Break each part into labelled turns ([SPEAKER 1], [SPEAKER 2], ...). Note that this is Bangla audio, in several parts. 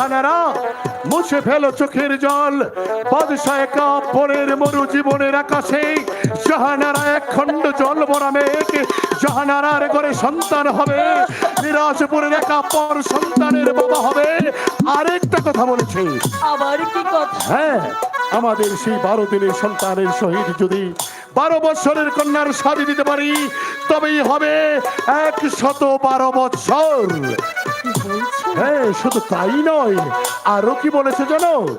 [SPEAKER 1] জাহানারা মুছে ফেলো চোখের জল। বাদশাহ একা পরের মরু জীবনের আকাশে। জাহানারা এক খণ্ড জল ভরা মেঘ। জাহানারার ঘরে সন্তান হবে। নিরাশপুরের একা পর সন্তানের বাবা হবে। আরেকটা কথা বলেছে।
[SPEAKER 2] আবার কি কথা?
[SPEAKER 1] হ্যাঁ আমাদের সেই বারো দিনের সন্তানের শহীদ যদি বারো বছরের কন্যার শাদি দিতে পারি তবেই হবে এক শত বারো বছর হ্যাঁ শুধু তাই নয় আরও কি বলেছে জানো?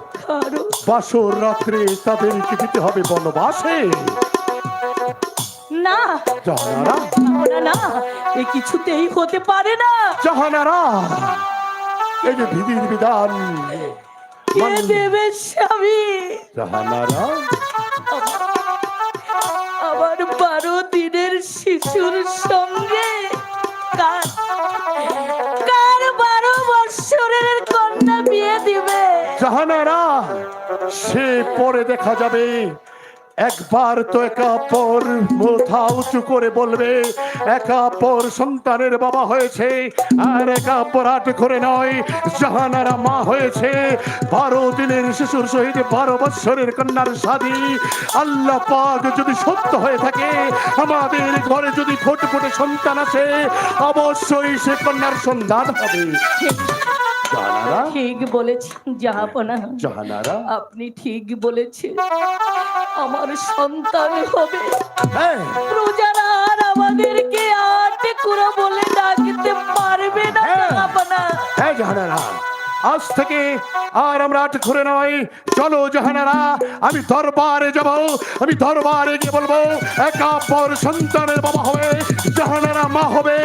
[SPEAKER 1] বাসর রাত্রে তাদেরকে দিতে হবে বনবাসে।
[SPEAKER 2] না।
[SPEAKER 1] জাহানারা।
[SPEAKER 2] না না এ কিছুতেই হতে পারে না।
[SPEAKER 1] জাহানারা। এই যে বিধির বিধান।
[SPEAKER 2] কে দেবে স্বামী?
[SPEAKER 1] জাহানারা।
[SPEAKER 2] আমার বারো দিনের শিশুর সঙ্গে
[SPEAKER 1] জাহানারা সে পরে দেখা যাবে। একবার তো একা পর মাথা উঁচু করে বলবে, একা পর সন্তানের বাবা হয়েছে, আর একা পরাট করে নয়, জাহানারা মা হয়েছে। বারো দিনের শিশুর সহিত বারো বৎসরের কন্যার শাদী। আল্লাহ পাক যদি সত্য হয়ে থাকে, আমাদের ঘরে যদি ফুটে ফোটে সন্তান আছে অবশ্যই সে কন্যার সন্ধান হবে। জাহানারা
[SPEAKER 2] ঠিক বলেছেন জাহাপনা।
[SPEAKER 1] জাহানারা
[SPEAKER 2] আপনি ঠিক বলেছেন আমার সন্তান হবে।
[SPEAKER 1] হ্যাঁ।
[SPEAKER 2] প্রজারা আর আমাদেরকে আটে কুড়া বলে ডাকতে পারবে না
[SPEAKER 1] হ্যাঁ।
[SPEAKER 2] জাহাপনা।
[SPEAKER 1] হ্যাঁ জাহানারা। আজ থেকে আর আমরা আট ঘুরে নয়। চলো জাহানারা আমি দরবারে যাব আমি দরবারে গিয়ে বলব একা পর সন্তানের বাবা হবে জাহানারা মা হবে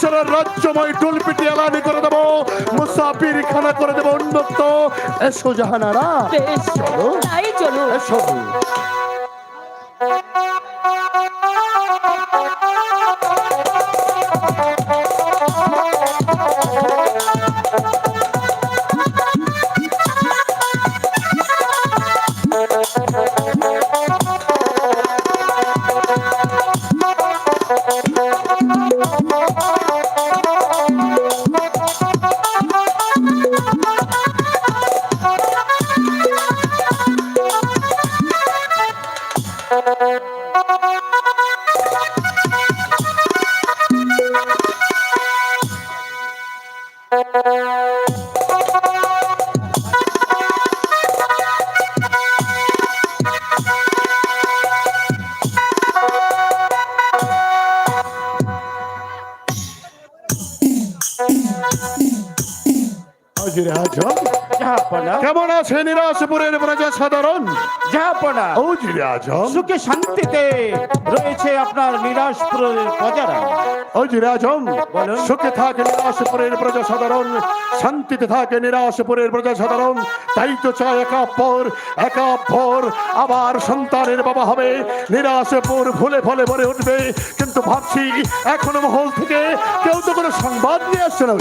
[SPEAKER 1] সারা রাজ্যময় টুল পিটি এলানি করে দেবো মুসাফির খানা করে দেবো উন্মুক্ত। এসো জাহানারা চলো।
[SPEAKER 2] চলো।
[SPEAKER 1] এসো।
[SPEAKER 3] জাহাপনা
[SPEAKER 1] ও জিরে আজম।
[SPEAKER 3] সুখে শান্তিতে রয়েছে আপনার নিরাশপুরের প্রজারা।
[SPEAKER 1] অজির আজম সুখে থাকে নিরাশপুরের প্রজা সাধারণ শান্তিতে থাকে নিরাশপুরের প্রজা সাধারণ। তাই তো চায় একা পর একা পর আবার সন্তানের বাবা হবে। নিরাশপুর ফুলে ফলে ভরে উঠবে। কিন্তু ভাবছি এখনও মহল থেকে কেউ তো কোনো সংবাদ নিয়ে আসছে না।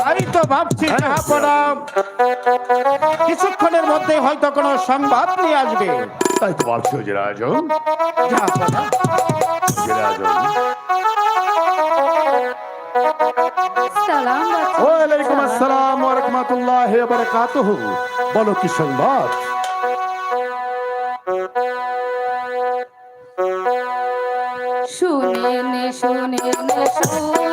[SPEAKER 3] তাই তো ভাবছি জাহাপনা কিছুক্ষণের মধ্যে হয়তো কোনো সংবাদ নিয়ে আসবে। জাহাপনা
[SPEAKER 1] অজির আজম
[SPEAKER 4] সালাম
[SPEAKER 1] ওয়ালাইকুম আসসালাম ওয়া রাহমাতুল্লাহি ওয়া বারাকাতুহু। বলো কি সংবাদ?
[SPEAKER 4] শুনেন শুনেন শুনেন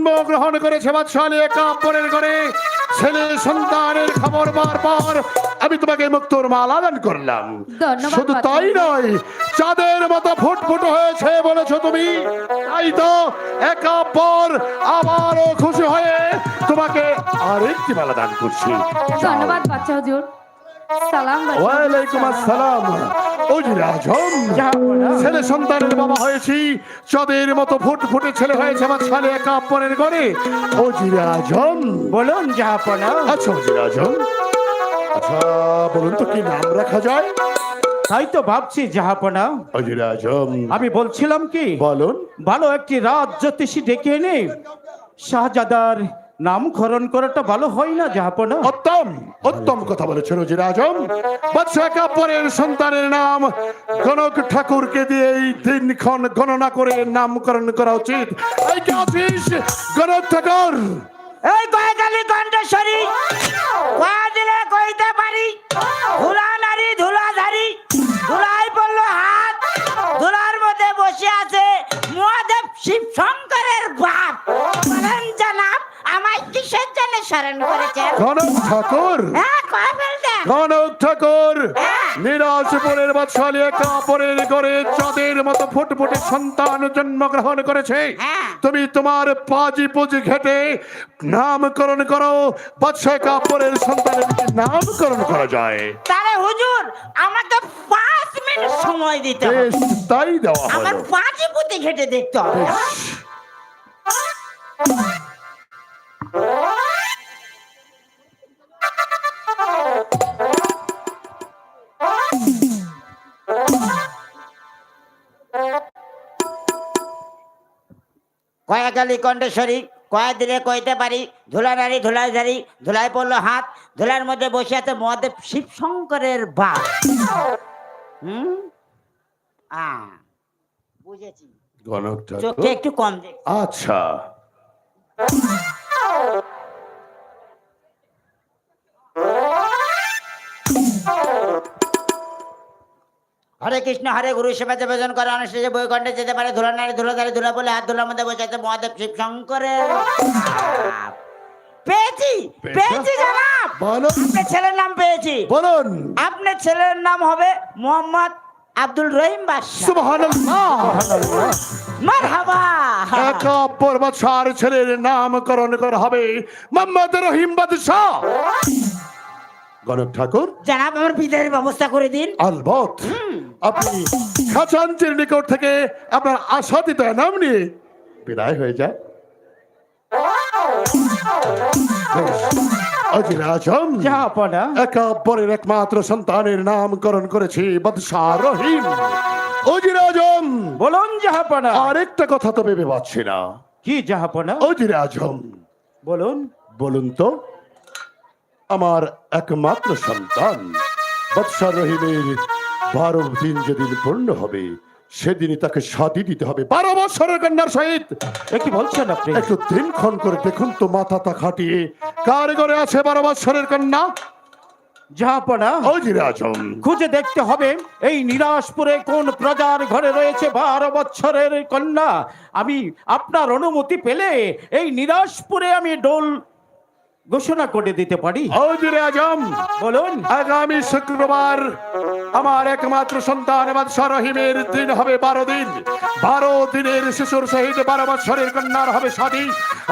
[SPEAKER 4] জন্ম
[SPEAKER 1] গ্রহণ করেছে বাদশালী একা ঘরে। ছেলে সন্তানের খবর বারবার আমি তোমাকে মুক্তর মালা দান করলাম। শুধু তাই নয় চাঁদের মতো ফুটফুট হয়েছে বলেছ তুমি। তাই তো একা পর আবারও খুশি হয়ে তোমাকে আরেকটি মালা দান করছি।
[SPEAKER 4] ধন্যবাদ বাচ্চা হুজুর। সালাম
[SPEAKER 1] ওয়ালাইকুম আসসালাম। ছেলে সন্তানের বাবা হয়েছি। চাঁদের মতো ফুট ফুটে ছেলে হয়েছে আমার ছেলে একা পরের ঘরে ওজির
[SPEAKER 3] বলুন জাহাপনা।
[SPEAKER 1] আচ্ছা আচ্ছা বলুন তো কি নাম রাখা যায়?
[SPEAKER 3] তাই তো ভাবছি জাহাপনা।
[SPEAKER 1] ওজির আজম
[SPEAKER 3] আমি বলছিলাম কি
[SPEAKER 1] বলুন।
[SPEAKER 3] ভালো একটি রাত জ্যোতিষী ডেকে এনে শাহজাদার নামকরণ করাটা ভালো হয় না জাহাপনা
[SPEAKER 1] উত্তম উত্তম কথা বলেছেন ওজির আজম বাদশাহ একা পরের সন্তানের নাম গণক ঠাকুরকে দিয়ে এই দিনক্ষণ গণনা করে নামকরণ করা উচিত। এই কি আছিস গণক ঠাকুর?
[SPEAKER 5] এই কয়েকালি কণ্ঠস্বরী কয়া দিলে কইতে পারি ধুলা নারী ধুলা ধারি ধুলাই পড়ল হাত ধুলার মধ্যে বসে আছে মহাদেব শিব শঙ্করের বাপ। বলেন জানাব আমায় কিসের জন্য স্মরণ করেছেন
[SPEAKER 1] গণক ঠাকুর।
[SPEAKER 5] হ্যাঁ
[SPEAKER 1] কনক ঠাকুর নিরাজপুরের বাৎসল্য কাপড়ের ঘরে চাঁদের মতো ফুটফুটে সন্তান জন্মগ্রহণ করেছে।
[SPEAKER 5] হ্যাঁ।
[SPEAKER 1] তুমি তোমার পাজি পুজি ঘেটে নামকরণ করো বাদশাহ কাপড়ের সন্তানের নামকরণ করা যায়।
[SPEAKER 5] তাহলে হুজুর আমাকে পাঁচ মিনিট সময় দিতে হবে।
[SPEAKER 1] তাই দেওয়া
[SPEAKER 5] আমার পাঁচই পুঁতি ঘেটে দেখতে হবে। কয়া গালি কণ্ঠেশ্বরী কয়া দিলে কইতে পারি ধুলা নারী ধুলাই ধারি ধুলাই পড়ল হাত ধুলার মধ্যে বসে আছে মহাদেব শিব শঙ্করের বা হুম? আ বুঝেছি। চোখে একটু কম দেখ।
[SPEAKER 1] আচ্ছা।
[SPEAKER 5] হরে কৃষ্ণ হরে গুরু সেবা ভোজন করে অনুষ্ঠিত বৈকণ্ঠে যেতে পারে ধুলা নারী ধুলা ধারে ধুলা বলে হাত ধুলার মধ্যে বসে আছে মহাদেব শিব শঙ্করের পেয়েছি
[SPEAKER 1] পেয়েছি।
[SPEAKER 5] জানাব।
[SPEAKER 1] বলো
[SPEAKER 5] আপনার ছেলের নাম পেয়েছি।
[SPEAKER 1] বলুন।
[SPEAKER 5] আপনার ছেলের নাম হবে মোহাম্মদ আব্দুল রহিম বাদশাহ।
[SPEAKER 1] সুবহানাল্লাহ।
[SPEAKER 5] মারহাবা।
[SPEAKER 1] একা পর্বতসার ছেলের নামকরণ করা হবে মোহাম্মদ রহিম বাদশাহ। গণক ঠাকুর।
[SPEAKER 5] জানাব আমার বিদায়ের ব্যবস্থা করে দিন।
[SPEAKER 1] আলবত আপনি খাচাঞ্চির নিকট থেকে আপনার আশাদিত নাম নিয়ে বিদায় হয়ে যায় অজির আজম একাব্বরের একমাত্র সন্তানের নামকরণ করেছি বাদশাহ রহিম অজির আজম
[SPEAKER 3] বলুন জাহাপনা
[SPEAKER 1] আরেকটা কথা তো ভেবে পাচ্ছি না।
[SPEAKER 3] কি জাহাপনা
[SPEAKER 1] অজির আজম
[SPEAKER 3] বলুন।
[SPEAKER 1] বলুন তো আমার একমাত্র সন্তান। বাদশাহ রহিমের বারো দিন যেদিন পূর্ণ হবে সেদিনই তাকে শাদি দিতে হবে। বারো বছরের কন্যার সহিত।
[SPEAKER 3] এ কি বলছেন আপনি?
[SPEAKER 1] একটু দিনক্ষণ করে দেখুন তো মাথা তা খাটিয়ে। কার ঘরে আছে বারো বছরের কন্যা?
[SPEAKER 3] জাহাপনা
[SPEAKER 1] অজির আজম
[SPEAKER 3] খুঁজে দেখতে হবে এই নিরাশপুরে কোন প্রজার ঘরে রয়েছে বারো বছরের কন্যা? আমি আপনার অনুমতি পেলে এই নিরাশপুরে আমি ডোল ঘোষণা করে দিতে পারি?
[SPEAKER 1] অজির আজম।
[SPEAKER 3] বলুন।
[SPEAKER 1] আগামী শুক্রবার আমার একমাত্র সন্তান বাদশাহ রহিমের দিন হবে বারো দিন। বারো দিনের শিশুর সহিত বারো বছরের কন্যার হবে স্বাদী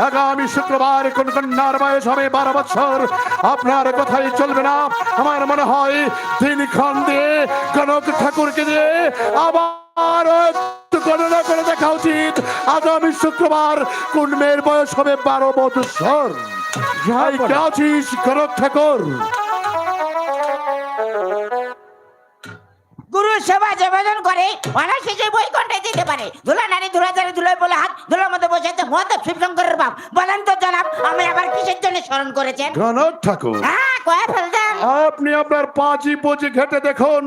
[SPEAKER 1] আগামী শুক্রবার কোন কন্যার বয়স হবে বারো বছর আপনার কথাই চলবে না। আমার মনে হয় দিনক্ষণ দিয়ে কনক ঠাকুরকে দিয়ে আবার গণনা করে দেখা উচিত। আগামী শুক্রবার কোন মেয়ের বয়স হবে বারো বছর যাই কে আছিস কনক ঠাকুর
[SPEAKER 5] গুরু সেবা যেভাজন করে অনায়াসে যে বই কোনটাই দিতে পারে? ধুলা নারী ধুলা জারি ধুলাই বলে হাত ধুলার মধ্যে বসে আছে মহাদেব শিবশঙ্করের বাপ। বলেন তো জনাব আমি আবার কিসের জন্য স্মরণ করেছেন?
[SPEAKER 1] কনক ঠাকুর।
[SPEAKER 5] হ্যাঁ কয়ে ফেলতেন
[SPEAKER 1] আপনি আপনার পাঁচি পচি ঘেটে দেখুন।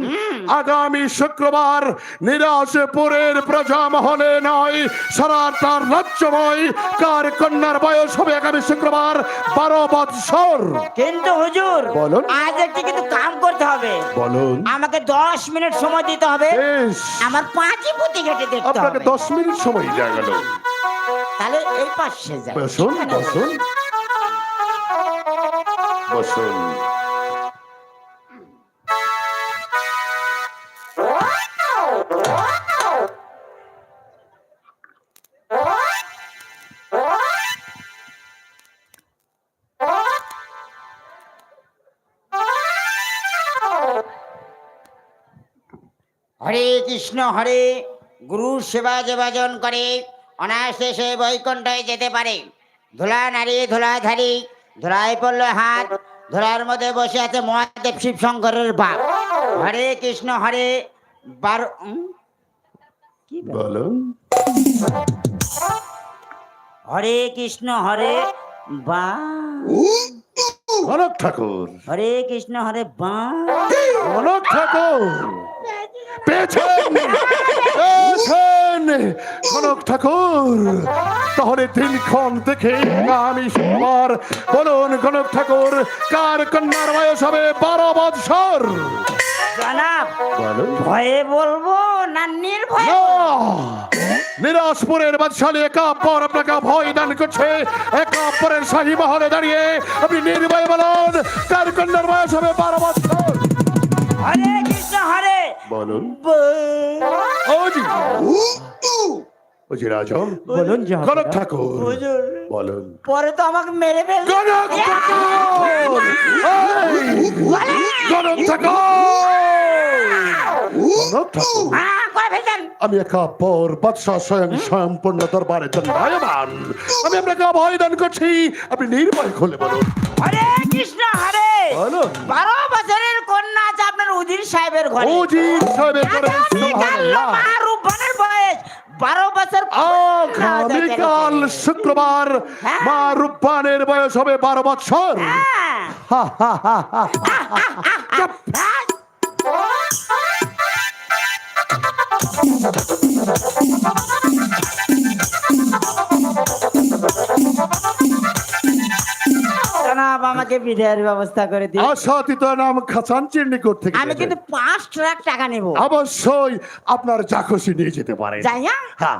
[SPEAKER 1] আগামী শুক্রবার নিরাশপুরের প্রজা মহলে নয় সারাটা রাজ্যময় কার কন্যার বয়স হবে আগামী শুক্রবার? বারো বৎসর।
[SPEAKER 5] কিন্তু হুজুর
[SPEAKER 1] বলুন।
[SPEAKER 5] আজ একটি কিন্তু কাম করতে হবে।
[SPEAKER 1] বলুন।
[SPEAKER 5] আমাকে দশ মিনিট সময় দিতে হবে। আমার পাঁচই পুঁতি ঘেটে দেখতে হবে
[SPEAKER 1] আপনাকে
[SPEAKER 5] হবে।
[SPEAKER 1] দশ মিনিট সময় দেওয়া গেল।
[SPEAKER 5] তাহলে এই পাশে যাই
[SPEAKER 1] বসুন বসুন। বসুন।
[SPEAKER 5] কৃষ্ণ হরে গুরু সেবা যেবাজন করে অনায়াসে সে বৈকুণ্ঠে যেতে পারে। ধুলা নারী ধুলাধারী ধুলায় পড়ল হাত ধুলার মধ্যে বসে আছে মহাদেব শিব শঙ্করের বাপ। হরে কৃষ্ণ হরে বারো? কি বলে? হরে কৃষ্ণ হরে বা
[SPEAKER 1] ঠাকুর।
[SPEAKER 5] হরে কৃষ্ণ হরে বা।
[SPEAKER 1] ঠাকুর। পেয়েছেন পেয়েছেন কনক ঠাকুর তাহলে দিনক্ষণ দেখে আমি সোমবার বলুন কনক ঠাকুর কার কন্যার বয়স হবে বারো বৎসর?
[SPEAKER 5] জনাব
[SPEAKER 1] বলুন।
[SPEAKER 5] ভয়ে বলব না নির্ভয়!
[SPEAKER 1] নিরাজপুরের বাদশালী একা পর আপনাকে ভয় দান করছে। একা পরের শাহী মহলে দাঁড়িয়ে আপনি নির্ভয় বলুন কার কন্যার বয়স হবে বারো বৎসর?
[SPEAKER 5] হরে কৃষ্ণ
[SPEAKER 1] বলুন। ওজি
[SPEAKER 3] বলুন
[SPEAKER 1] কনক ঠাকুর বলুন।
[SPEAKER 5] পরে তো আমাকে মেরে ফেলবে।
[SPEAKER 1] কনক ঠাকুর! কনক ঠাকুর। আমি একা পর বাদশাহ স্বয়ং স্বয়ংপূর্ণ দরবারে দণ্ডায়মান। আমি আপনাকে অভয় দান করছি। আপনি নির্ভয় খুলে বলুন।
[SPEAKER 5] হরে কৃষ্ণ হরে।
[SPEAKER 1] বলুন।
[SPEAKER 5] বারো বছরের কন্যা উজির সাহেবের ঘরে
[SPEAKER 1] অজিত সাহেবের
[SPEAKER 5] মা রূপবানের বয়স বারো বছর
[SPEAKER 1] আগামীকাল শুক্রবার
[SPEAKER 5] হ্যাঁ।
[SPEAKER 1] মা রূপবানের বয়স হবে বারো বছর। হা, হা, হা, হা।
[SPEAKER 5] হ্যাঁ। জনাব আমাকে বিদায়ের ব্যবস্থা করে দিন।
[SPEAKER 1] আশাতীত নাম খাচানচির নিকট থেকে
[SPEAKER 5] আমি কিন্তু পাঁচ লাখ টাকা নেব।
[SPEAKER 1] অবশ্যই আপনার যা খুশি নিয়ে যেতে পারে।
[SPEAKER 5] যাই হ্যাঁ।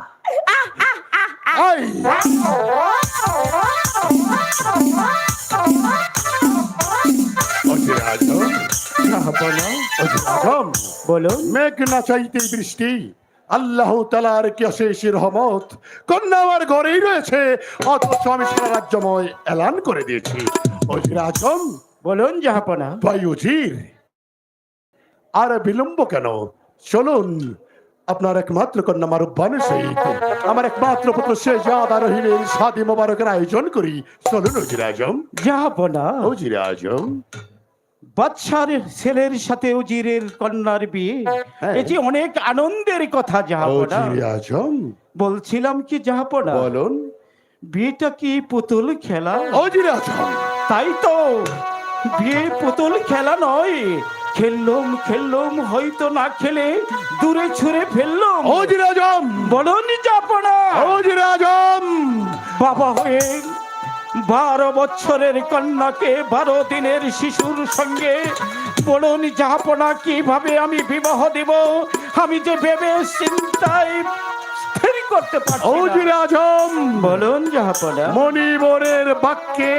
[SPEAKER 3] বলুন।
[SPEAKER 1] মেঘ না চাইতেই বৃষ্টি। আল্লাহ তালার কি অশেষ রহমত কন্যা আমার ঘরেই রয়েছে। অথচ আমি সারা রাজ্যময় এলান করে দিয়েছি। অজিরাজম
[SPEAKER 3] বলুন জাহাপনা।
[SPEAKER 1] ভাই উজির আর বিলম্ব কেন? চলুন আপনার একমাত্র কন্যা মারুব্বানের সহিত আমার একমাত্র পুত্র শেজাদ আর রহিমের শাদী মোবারকের আয়োজন করি। চলুন উজির আজম।
[SPEAKER 3] জাহাপনা।
[SPEAKER 1] উজির আজম
[SPEAKER 3] বাদশার ছেলের সাথে উজিরের কন্যার বিয়ে।
[SPEAKER 1] হ্যাঁ।
[SPEAKER 3] এটি অনেক আনন্দের কথা জাহাপনা বলছিলাম কি জাহাপনা
[SPEAKER 1] বলুন।
[SPEAKER 3] বিয়েটা কি পুতুল খেলা?
[SPEAKER 1] আজম।
[SPEAKER 3] তাই তো। বিয়ে পুতুল খেলা নয়। খেললুম খেললুম হয়তো না খেলে দূরে ছুঁড়ে ফেললুম।
[SPEAKER 1] উজির আজম।
[SPEAKER 3] বলুন জাহাপনা
[SPEAKER 1] উজির আজম।
[SPEAKER 3] বাবা হয়ে বারো বছরের কন্যাকে, বারো দিনের শিশুর সঙ্গে। বলুন যাপনা কীভাবে আমি বিবাহ দিব? আমি যে ভেবে চিন্তায় স্থির করতে পারছি না।
[SPEAKER 1] ওজির আজম।
[SPEAKER 3] বলুন জাহাপনা
[SPEAKER 1] মণিবরের বাক্যে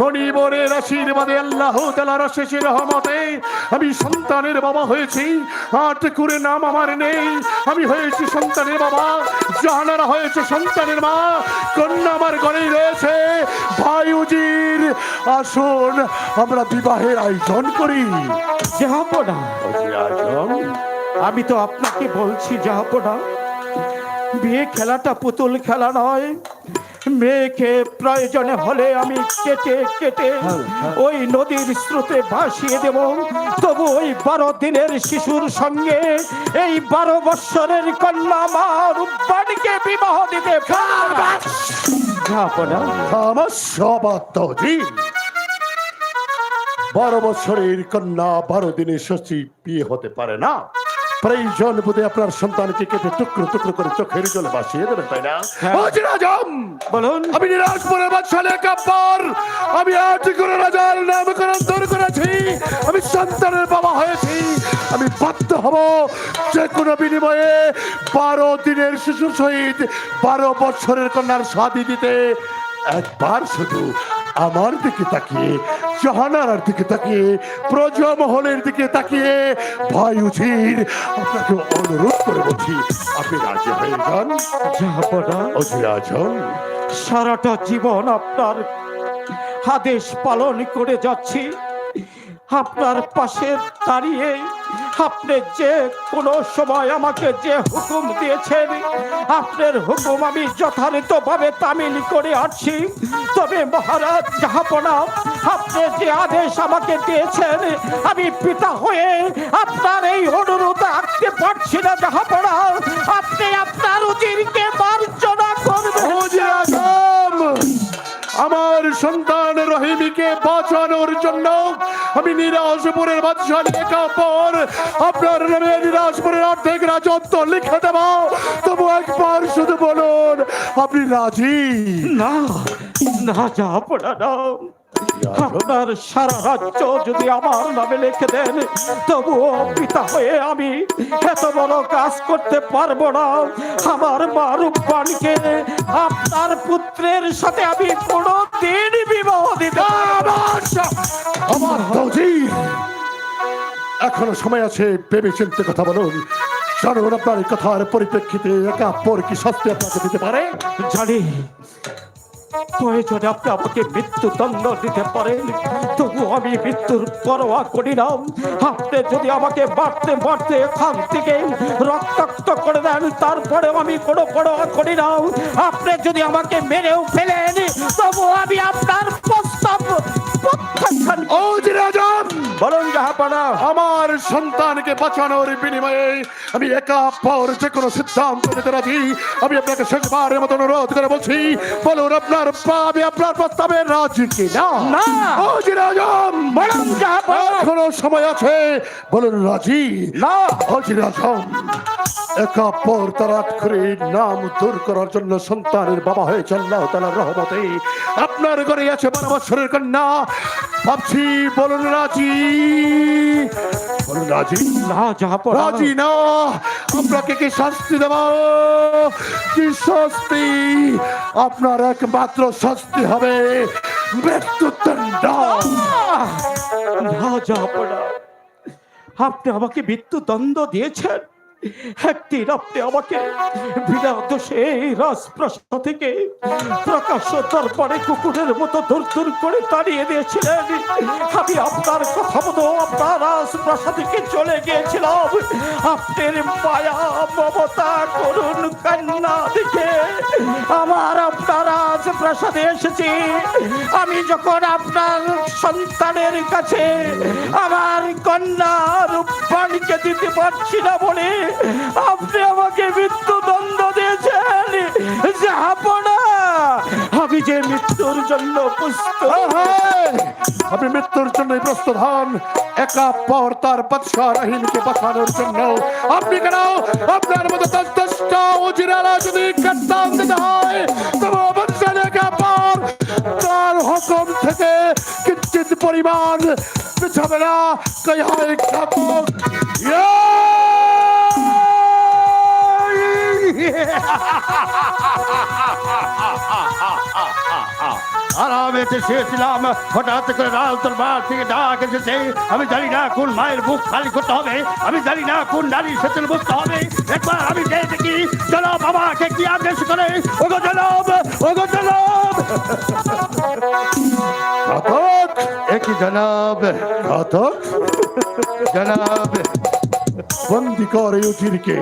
[SPEAKER 1] মণিবরের আশীর্বাদে আল্লাহ তালার শেষে রহমতে আমি সন্তানের বাবা হয়েছি আট করে নাম আমার নেই। আমি হয়েছি সন্তানের বাবা জাহানারা হয়েছে সন্তানের মা কন্যা আমার ঘরেই রয়েছে। ভাই উজির আসুন আমরা বিবাহের আয়োজন করি।
[SPEAKER 3] জাহাপনা আমি তো আপনাকে বলছি যাব বিয়ে খেলাটা পুতুল খেলা নয়। মেয়েকে প্রয়োজনে হলে আমি কেটে কেটে ওই নদীর স্রোতে ভাসিয়ে দেব। তবু ওই বারো দিনের শিশুর সঙ্গে এই বারো বৎসরের কন্যা মা রূপবাণীকে বিবাহ দিতে
[SPEAKER 1] আমার বারো বছরের কন্যা বারো দিনের ষষ্ঠী বিয়ে হতে পারে না। প্রয়োজন বোধে আপনার সন্তানকে কেটে টুকরো টুকরো করে চোখের জলে ভাসিয়ে দেবেন তাই না?
[SPEAKER 3] হ্যাঁ।
[SPEAKER 1] ওজির আজম
[SPEAKER 3] বলুন।
[SPEAKER 1] আমি নিরাজপুরের বাদশালে কাব্বর। আমি আজ করে রাজার নামকরণ দূর করেছি। আমি সন্তানের বাবা হয়েছি। আমি বাধ্য হব যে কোনো বিনিময়ে বারো দিনের শিশুর সহিত বারো বছরের কন্যার স্বাদী দিতে। একবার শুধু আমার দিকে তাকিয়ে জাহানার দিকে তাকিয়ে প্রজমহলের দিকে তাকিয়ে ভাই উচির আপনাকে অনুরোধ করে বলছি আপনি রাজি হয়ে যান?
[SPEAKER 3] যাব না
[SPEAKER 1] অজির
[SPEAKER 3] সারাটা জীবন আপনার আদেশ পালন করে যাচ্ছি। আপনার পাশে দাঁড়িয়ে আপনি যে কোন সময় আমাকে যে হুকুম দিয়েছেন, আপনার হুকুম আমি যথাযথভাবে তামিল করে আসছি তবে মহারাজ জাহাপনা আপনি যে আদেশ আমাকে দিয়েছেন, আমি পিতা হয়ে আপনার এই অনুরোধ আঁকতে পারছি না জাহাপনা আপনি আপনার উজিরকে
[SPEAKER 1] সন্তান রহিমিকে বাঁচানোর জন্য আমি নিরাজপুরের বাদশাহ পর আপনার নামে নিরাজপুরের অর্ধেক রাজত্ব লিখে দেব। তবু একবার শুধু বলুন, আপনি রাজি?
[SPEAKER 3] না না, যা পড়া আপনার সারা রাজ্য যদি আমার নামে লিখে দেন তবুও পিতা হয়ে আমি এত বড় কাজ করতে পারব না। আমার মা রূপবানকে আপনার পুত্রের সাথে আমি কোনো দিন বিবাহ দিতে।
[SPEAKER 1] আমার এখনও সময় আছে ভেবে চিন্তে কথা বলুন। জানুন আপনার কথার পরিপ্রেক্ষিতে একা পর কি শাস্তি আপনাকে দিতে পারে?
[SPEAKER 3] জানি প্রয়োজনে আপনি আমাকে মৃত্যু দণ্ড দিতে পারেন তবু আমি মৃত্যুর পরোয়া করি না। আপনি যদি আমাকে বাড়তে বাড়তে এখান থেকে রক্তাক্ত করে দেন তারপরে আমি কোনো পরোয়া করি না। আপনি যদি আমাকে মেরেও ফেলেন তবু আমি আপনার প্রস্তাব প্রত্যাখ্যান
[SPEAKER 1] ও জিরাজম
[SPEAKER 3] বলুন জাহাপানা
[SPEAKER 1] আমার সন্তানকে বাঁচানোর বিনিময়ে আমি একা পর যে কোনো সিদ্ধান্ত নিতে রাজি। আমি আপনাকে শেষবারের মতো অনুরোধ করে বলছি বলুন আপনার পা আমি আপনার প্রস্তাবে রাজি কি না।
[SPEAKER 3] না।
[SPEAKER 1] ও জিরাজম
[SPEAKER 3] বলুন জাহাপানা
[SPEAKER 1] এখনও সময় আছে বলুন রাজি?
[SPEAKER 3] না।
[SPEAKER 1] ও জিরাজম একা পর করে নাম দূর করার জন্য সন্তানের বাবা হয়েছে আল্লাহ তালার রহমতে। আপনার ঘরে আছে বারো বছরের কন্যা ভাবছি বলুন রাজি। বলুন রাজি।
[SPEAKER 3] না জাহাপানা
[SPEAKER 1] রাজি না। আপনাকে কি শাস্তি দেব? কি শাস্তি? আপনার একমাত্র শাস্তি হবে মৃত্যুদণ্ড।
[SPEAKER 3] না না আপনি আমাকে মৃত্যু দণ্ড দিয়েছেন। একদিন আপনি আমাকে দোষে থেকে প্রকাশ্য দরবারে কুকুরের মতো দূর দূর করে তাড়িয়ে দিয়েছিলেন। আমি আপনার কথা মতো আপনার রাজপ্রাসাদকে চলে গিয়েছিলাম। আপনার মায়া, মমতা করুন কান্না দেখে আমার আপনার রাজপ্রাসাদে এসেছি। আমি যখন আপনার সন্তানের কাছে আমার কন্যা রূপবাণীকে দিতে পারছি না বলে আপনি আমাকে মৃত্যুদণ্ড দিয়েছেন দিয়েছেন যাহাপনা আমি যে মৃত্যুর জন্য প্রস্তুত।
[SPEAKER 1] আপনি মৃত্যুর জন্য প্রস্তুত হন। একা পর তার বাদশাহ রাহিমকে বাঁচানোর জন্য। আপনি কেন? আপনার মতো দশটা উজিরারা যদি কাটতাম দিতে হয় তবে অবশ্যই একা পর তার হুকুম থেকে কিঞ্চিত পরিমাণ পিছাবে না। হয় ইয়া!
[SPEAKER 6] আরামেতে শুয়েছিলাম। হঠাৎ করে রাজ দরবার থেকে ডাক এসেছে। আমি জানি না কোন মায়ের বুক খালি করতে হবে। আমি জানি না কোন নারী সেতুল বুঝতে হবে। একবার আমি গিয়ে দেখি, জনাব বাবাকে কি আদেশ করে? ওগো জনাব ওগো জনাব!
[SPEAKER 1] ঘাতক
[SPEAKER 6] একই জনাব?
[SPEAKER 1] ঘাতক
[SPEAKER 6] জনাব,
[SPEAKER 1] বন্দি কর এই উজিরকে।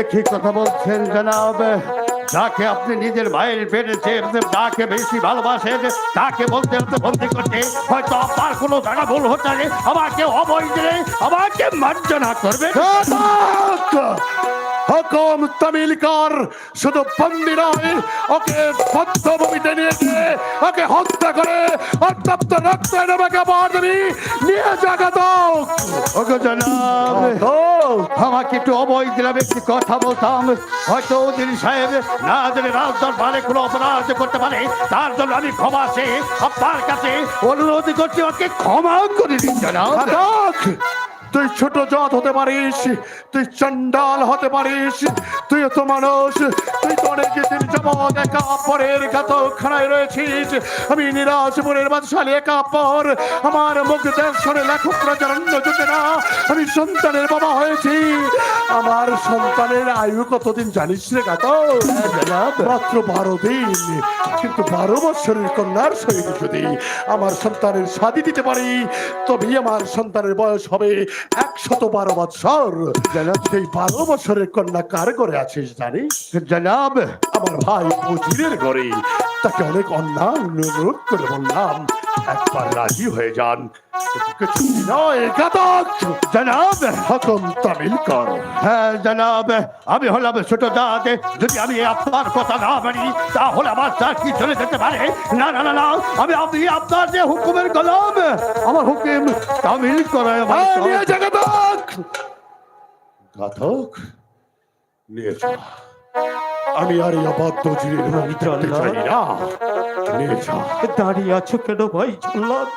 [SPEAKER 6] একই কথা বলছেন জনাব। যাকে আপনি নিজের ভাইয়ের পেরেছে যাকে বেশি ভালোবাসেন, তাকে বলতে বলতে বন্দি করতে। হয়তো আপনার কোনো জায়গা ভুল হতে পারে। আমাকে অবৈধ আমাকে মার্জনা করবে
[SPEAKER 1] হুকুম তামিল শুধু বন্দি নয়, ওকে বদ্ধভূমিতে নিয়ে ওকে হত্যা করে অত্যপ্ত রক্ত বার দিবি নিয়ে ঘাতক
[SPEAKER 6] ওগো জনাব। আমাকে একটু দিলাম একটি কথা বলতাম। হয়তো উজির সাহেব না জেনে রাজ দরবারে কোনো অপরাধ করতে পারে। তার জন্য আমি ক্ষমা সে আপনার কাছে অনুরোধ করছি ওকে ক্ষমা করে দিন জনাব।
[SPEAKER 1] ঘাতক তুই ছোট জাত হতে পারিস, তুই চন্ডাল হতে পারিস, তুই তো মানুষ, তুই তো অনেক দিন যাবৎ একা পরের খানায় রয়েছিস। আমি নিরাশপুরের বাদশালী একা পর, আমার মুখ দর্শনে লেখকরা জানান্ন যেতে না, আমি সন্তানের বাবা হয়েছি। আমার সন্তানের আয়ু কতদিন জানিস রে ঘাতক মাত্র বারো দিন, কিন্তু বারো বছরের কন্যার সহিত যদি আমার সন্তানের শাদি দিতে পারি, তবেই আমার সন্তানের বয়স হবে। একশত বারো বছর সেই বারো বছরের কন্যা কার করে আছিস জানিস?
[SPEAKER 6] জনাব,
[SPEAKER 1] আমার ভাই উজিরের ঘরে। তাকে অনেক অন্যায় অনুরোধ করে বললাম একবার রাজি হয়ে যান কিছু নয় ঘাতক
[SPEAKER 6] জনাব
[SPEAKER 1] হুকুম তামিল কর
[SPEAKER 6] হ্যাঁ জনাব আমি হলাম ছোট দাদ যদি আমি আপনার কথা না মানি তাহলে আমার চাকরি চলে যেতে পারে না না না না আমি আমি আপনার যে হুকুমের গোলাম আমার হুকুম তামিল করে আমার
[SPEAKER 1] হ্যাঁ,
[SPEAKER 6] সব।
[SPEAKER 1] নিয়ে যা ঘাতক ঘাতক নিয়ে যা আমি আর এই অবাধ্য মুখ চাই না নিয়ে যা
[SPEAKER 6] দাঁড়িয়ে আছো কেন ভাই জল্লাদ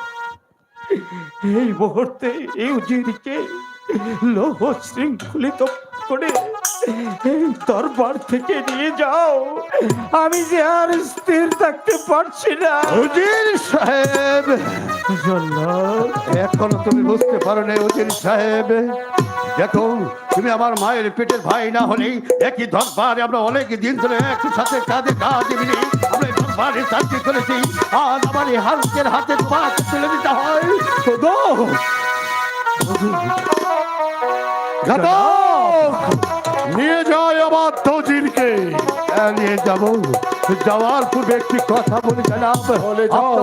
[SPEAKER 6] এই মুহূর্তে এই উজিরকে লৌহ শৃঙ্খলিত করে এই দরবার থেকে নিয়ে যাও। আমি যে আর স্থির থাকতে পারছি না। উজির সাহেব! জল্লাদ এখনও তুমি বুঝতে পারো না উজির সাহেব। দেখো তুমি আমার মায়ের পেটের ভাই না হলে একই ধরবার আমরা অনেক দিন ধরে একসাথে কাঁধে কাঁধ মিলে আমরা ধরবারে চাকরি করেছি আর আমার এই হালকের হাতে পাঁচ তুলে দিতে হয়।
[SPEAKER 1] নিয়ে যায় আমার জিরকে
[SPEAKER 6] নিয়ে যাব। যাওয়ার পূর্বে একটি কথা বলে জানাব।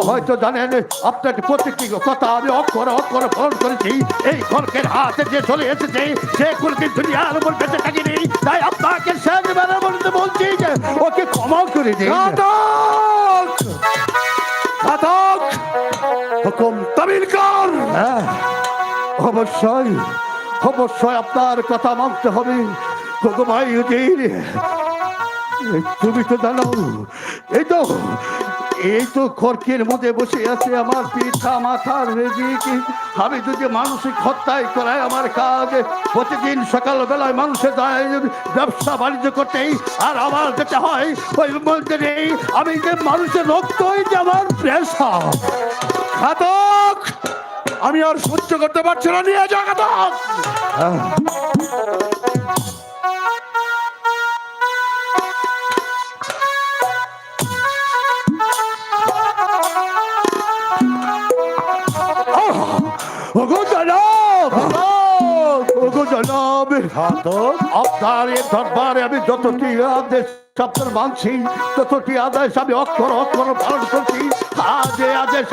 [SPEAKER 6] হয়তো জানেন আপনার প্রত্যেকটি কথা আমি অক্ষর অক্ষর ফোন করেছি। এই খড়কের হাতে যে চলে এসেছে সে কোনদিন দুনিয়ার উপর বেঁচে থাকেনি। তাই আপনাকে শেষ বেলার মধ্যে বলছি যে ওকে ক্ষমা করে দিন।
[SPEAKER 1] ঘাতক হুকুম তামিল কর!
[SPEAKER 6] হ্যাঁ। অবশ্যই অবশ্যই আপনার কথা মানতে হবে। এই তুমি তো জানো এই তো এই তো খড়কের মধ্যে বসে আছে আমার পিঠা মাথার রেজিক। আমি যদি মানসিক হত্যায় করাই আমার কাজ, প্রতিদিন সকালবেলায় মানুষে যায় ব্যবসা বাণিজ্য করতেই আর আমার যেতে হয়, ওই মন্দিরে আমি যে মানুষের রক্তই যে আমার পেশা
[SPEAKER 1] ঘাতক! আমি আর সহ্য করতে পারছি না, নিয়ে যা, ঘাতক!
[SPEAKER 6] জনাব। ওগো জনাব আপনার এই দরবারে আমি যতটি আদেশ আপনার মানছি ততটি আদেশ আমি অক্ষর অক্ষর পালন করছি। আজ এই আদেশ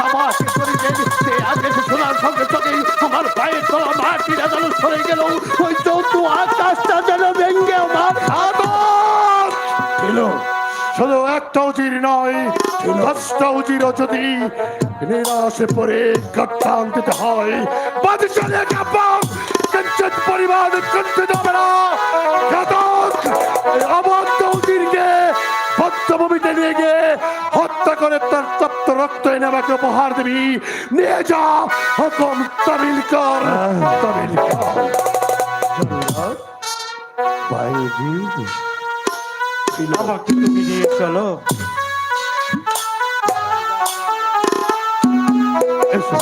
[SPEAKER 6] করিলেন সেই আদেশ শোনার সঙ্গে সঙ্গে আমার পায়ের তলা মাটির যেন সরে গেল। ওই চৌদ্দ আকাশটা যেন ভেঙ্গে আমার
[SPEAKER 1] ছিল শুধু একটা উজির নয় দশটা উজিরও যদি নিরাশে পড়ে গত্তান দিতে হয় বাদশালে কাপাক, কঞ্চত পরিবার কঞ্চিত হবে না ঘাতক অবাধ্য উজিরকে ভক্তভূমিতে নিয়ে গিয়ে হত্যা করে তার তপ্ত রক্ত এনে আমাকে উপহার দিবি। নিয়ে তামিল কর, তামিল
[SPEAKER 6] ছিল।
[SPEAKER 3] আমাকে তুমি নিয়ে চলো
[SPEAKER 6] এসো